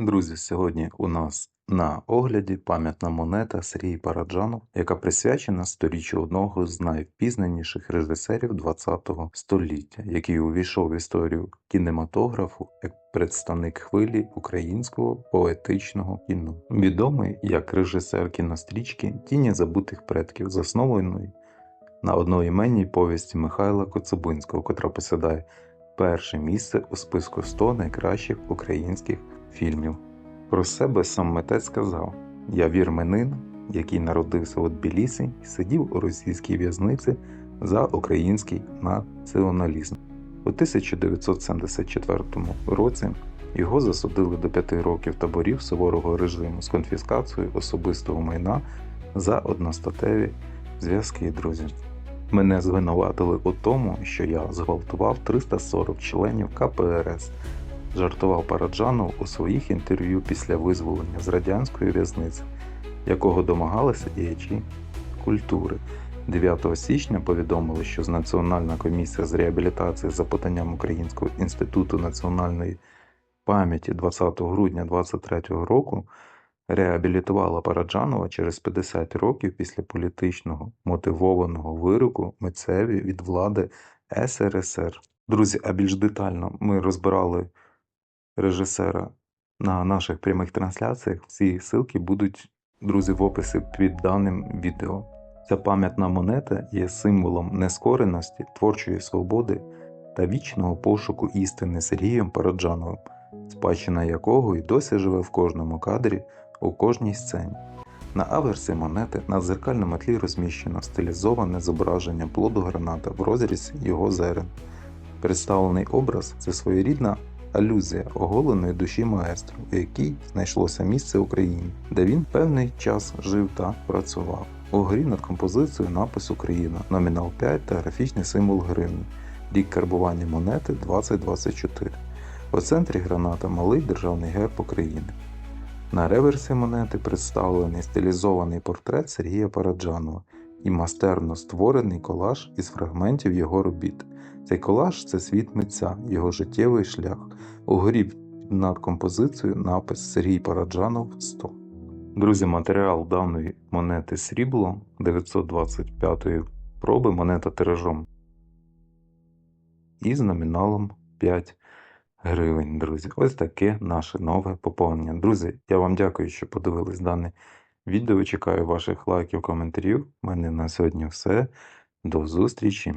Друзі, сьогодні у нас на огляді пам'ятна монета Сергій Параджанов, яка присвячена сторіччю одного з найвпізнаніших режисерів ХХ століття, який увійшов в історію кінематографу як представник хвилі українського поетичного кіно, відомий як режисер кінострічки Тіні забутих предків, заснованої на одноіменній повісті Михайла Коцюбинського, котра посідає перше місце у списку 100 найкращих українських фільмів. Про себе сам митець сказав: Я вірменин, який народився у Тбілісі і сидів у російській в'язниці за український націоналізм. У 1974 році його засудили до п'яти років таборів суворого режиму з конфіскацією особистого майна за одностатеві зв'язки, друзі. Мене звинуватили у тому, що я зґвалтував 340 членів КПРС, жартував Параджанов у своїх інтерв'ю після визволення з радянської в'язниці, якого домагалися діячі культури. 9 січня повідомили, що з Національна комісія з реабілітації за поданням Українського інституту національної пам'яті 20 грудня 2023 року реабілітувала Параджанова через 50 років після політичного мотивованого вироку митцеві від влади СРСР. Друзі, а більш детально ми розбирали режисера на наших прямих трансляціях. Всі ссылки будуть, друзі, в описі під даним відео. Ця пам'ятна монета є символом нескореності, творчої свободи та вічного пошуку істини Сергієм Параджановим, спадщина якого й досі живе в кожному кадрі у кожній сцені. На аверсі монети на дзеркальному тлі розміщено стилізоване зображення плоду граната в розрізі його зерен. Представлений образ це своєрідна алюзія оголеної душі маестро, у якій знайшлося місце Україні, де він певний час жив та працював. Угорі над композицією напис Україна, номінал 5 та графічний символ гривні, рік карбування монети 2024. У центрі граната малий державний герб України. На реверсі монети представлений стилізований портрет Сергія Параджанова і майстерно створений колаж із фрагментів його робіт. Цей колаж це світ митця, його життєвий шлях. Угорі над композицією напис Сергій Параджанов 100. Друзі, матеріал даної монети срібло 925-ї проби монета тиражом і з номіналом 5 гривень, друзі. Ось таке наше нове поповнення. Друзі, я вам дякую, що подивились дане відео. Чекаю ваших лайків, коментарів. У мене на сьогодні все. До зустрічі!